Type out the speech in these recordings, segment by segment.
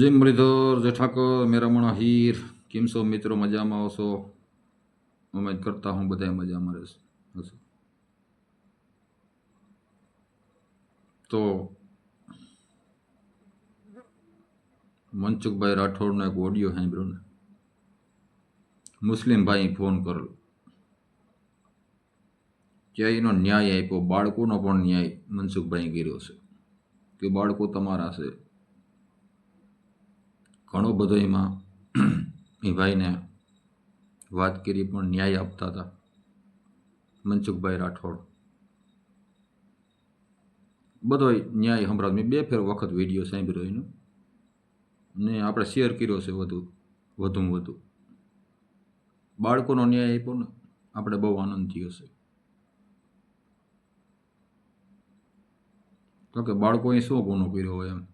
જય મુરલીધર, જય ઠાકર મેરામણ હીર. કેમ છો મિત્રો? મજામાં આવશો ઉમેદ કરતા હું બધા મજામાં રહેશે. હશે? તો મનસુખભાઈ રાઠોડનો એક ઓડિયો સાંભળ્યો ને. મુસ્લિમ ભાઈ ફોન કરેલો. ત્યાં એનો ન્યાય આપ્યો? બાળકોનો પણ ન્યાય મનસુખભાઈ કર્યો છે. કે બાળકો તમારા છે? ઘણો બધો એમાં એ ભાઈને વાત કરી પણ ન્યાય આપતા હતા. મનસુખભાઈ રાઠોડ. બધો ન્યાય સંભળાવ મેં બે ફેર વખત વીડિયો સાંભળ્યો એનો. ને આપણે શેર કર્યો છે વધુ, વધુમાં વધુ. બાળકોનો ન્યાય આપ્યો ને, આપણે બહુ આનંદ થયો છે. તો કે બાળકોએ શું ગુનો કર્યો હોય એમ?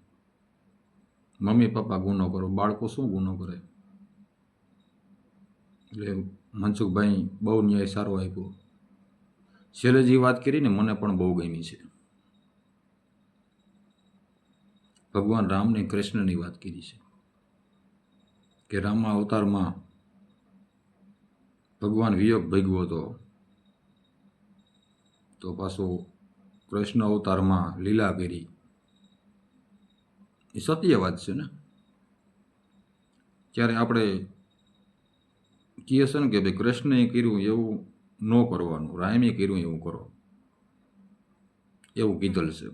મમ્મી પપ્પા ગુનો કરો, બાળકો શું ગુનો કરે? એટલે મનસુખભાઈ બહુ ન્યાય સારો આપ્યો. છેલ્લે જે વાત કરીને મને પણ બહુ ગમી છે. ભગવાન રામને કૃષ્ણની વાત કરી છે કે રામા અવતારમાં ભગવાન વિયોગ ભોગવો હતો. તો પાછો કૃષ્ણ અવતારમાં લીલા કરી એ સત્ય વાત છે ને? ત્યારે આપણે કહીએ છે ને કે ભાઈ કૃષ્ણએ કર્યું એવું ન કરવાનું, રામે કર્યું એવું કરો. એવું કીધેલ છે.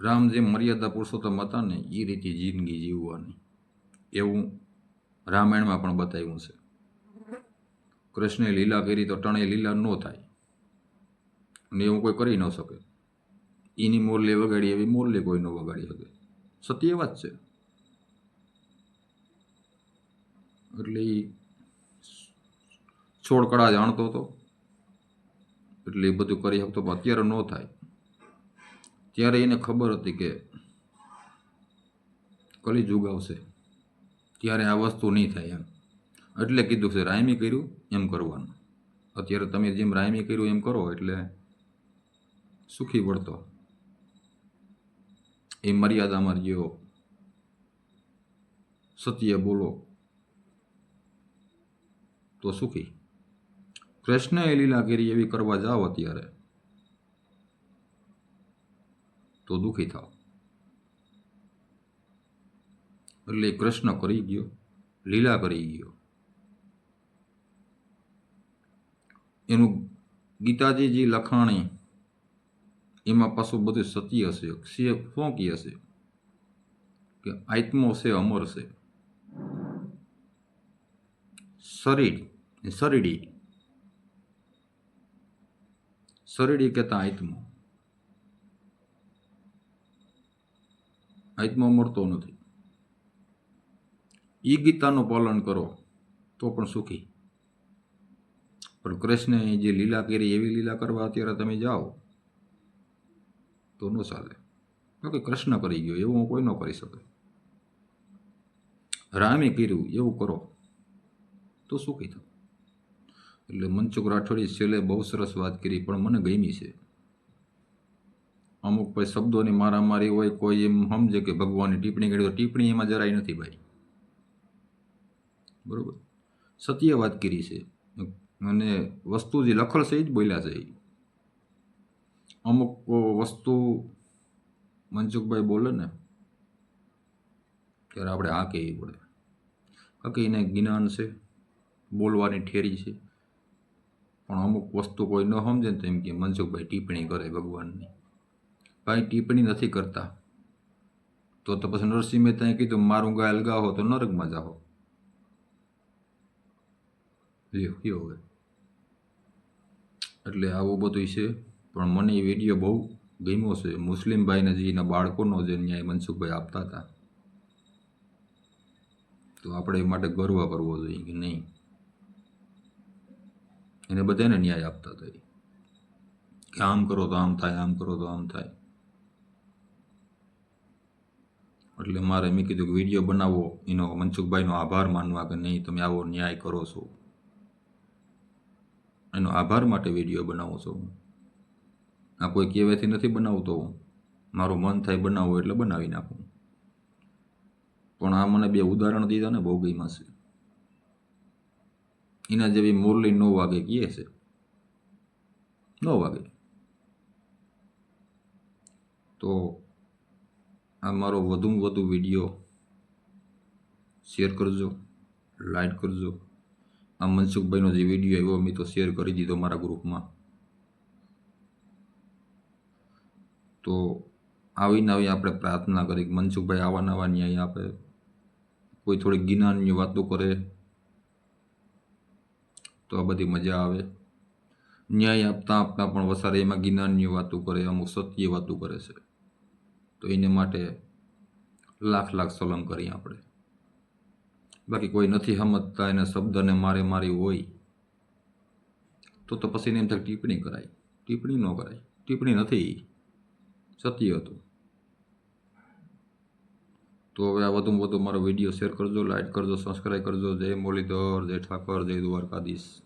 રામ જે મર્યાદા પુરુષોત્તમ હતા ને એ રીતે જિંદગી જીવવાની. એવું રામાયણમાં પણ બતાવ્યું છે. કૃષ્ણે લીલા કરી તો ટણે લીલા ન થાય. અને એવું કોઈ કરી ન શકે. એની મોરલી વગાડી, એવી મોરલી કોઈ ન વગાડી શકે સત્ય વાત છે. એટલે એ છોડ કળા જાણતો હતો. એટલે એ બધું કરી શકતો, પણ અત્યારે ન થાય. ત્યારે એને ખબર હતી કે કલી યુગ આવશે. ત્યારે આ વસ્તુ નહીં થાય એમ. એટલે કીધું છે, રાયમી કર્યું, એમ કરવાનું. અત્યારે તમે જેમ રાયમી કર્યું, એમ કરો, એટલે સુખી પડતો. એ મર્યાદામાં રહ્યો સત્ય બોલો. તો સુખી કૃષ્ણએ લીલા કરી એવી કરવા જાઓ અત્યારે. તો દુઃખી થાવ. એટલે કૃષ્ણ કરી ગયો, લીલા કરી ગયો. એનું ગીતાજીજી લખાણી એમાં પાછું બધું સત્ય હશે શું કહે હશે કે આત્મો છે અમર છે શરીર શરીડી શરીડી કહેતા આત્મો આત્મા મળતો નથી એ ગીતાનું પાલન કરો તો પણ સુખી પણ કૃષ્ણે જે લીલા કરી એવી લીલા કરવા અત્યારે તમે જાઓ તો ન ચાલે. કે કૃષ્ણ કરી ગયો, એવું હું કોઈ ન કરી શકે. રામે કર્યું, એવું કરો. તો શું કહી થયું એટલે મનસુખ રાઠોડી છેલ્લે બહુ સરસ વાત કરી, પણ મને ગમી છે. અમુક ભાઈ શબ્દોની મારામારી હોય, કોઈ એમ સમજે કે ભગવાનની ટિપ્પણી કરી, તો ટિપ્પણી એમાં જરાય નથી ભાઈ. બરોબર? સત્ય વાત કરી છે. અને વસ્તુ જે લખલ છે, એ જ બોલ્યા છે. અમુક વસ્તુ મનસુખભાઈ બોલે ને, ત્યારે આપણે આ કહેવી પડે. કારણ કે એને જ્ઞાન છે, બોલવાની ઠેરી છે. પણ અમુક વસ્તુ કોઈ ન સમજે ને તો એમ કે મનસુખભાઈ ટિપ્પણી કરે ભગવાનની. ભાઈ, ટિપ્પણી નથી કરતા. તો તો પછી નરસિંહ મહેતાએ કીધું, મારું ગાયલ ગાહો તો નરકમાં જાઓ. લ્યો કયો હવે. એટલે આવું બધું છે. પણ મને એ વીડિયો બહુ ગમ્યો છે. મુસ્લિમભાઈને જે એના બાળકોનો જે ન્યાય મનસુખભાઈ આપતા હતા. તો આપણે એ માટે ગર્વ કરવો જોઈએ કે નહીં. એને બધાને ન્યાય આપતા હતા કે આમ કરો તો આમ થાય, આમ કરો તો આમ થાય. એટલે મારે મેં કીધું કે વીડિયો બનાવો. એનો મનસુખભાઈનો આભાર માનવા કે નહીં, તમે આવો ન્યાય કરો છો. એનો આભાર માટે વીડિયો બનાવું છું. આ કોઈ કહેવાથી નથી બનાવતો મારું મન થાય બનાવવું એટલે બનાવી નાખું. પણ આ મને બે ઉદાહરણ દીધા ને બહુ ગઈમાં છે. એના જેવી મુરલી નો વાગે કીએ છે. નો વાગે. તો આ મારો વધુમાં વધુ વીડિયો શેર કરજો, લાઈક કરજો. આ મનસુખભાઈનો જે વીડિયો આવ્યો, મેં તો શેર કરી દીધો મારા ગ્રુપમાં. તો આવી આપણે પ્રાર્થના કરી કે મનસુખભાઈ આવા નવા ન્યાય આપે. કોઈ થોડી જ્ઞાનની વાતો કરે તો આ બધી મજા આવે. ન્યાય આપતા આપતા પણ વસારે એમાં જ્ઞાનની વાતો કરે, અમુક સત્ય વાતો કરે છે. તો એને માટે લાખ લાખ સલમ કરીએ આપણે. બાકી કોઈ નથી સમજતા એને શબ્દને મારે મારી હોય તો તો પછી એમ થાય ટિપ્પણી કરાય. ટિપ્પણી ન કરાય. ટિપ્પણી નથી. સત્ય હતું. તો હવે આ વધુમાં વધુ મારો વીડિયો શેર કરજો લાઇક કરજો સબસ્ક્રાઈબ કરજો. જય મુરલીધર, જય ઠાકર, જય દ્વારકાધીશ.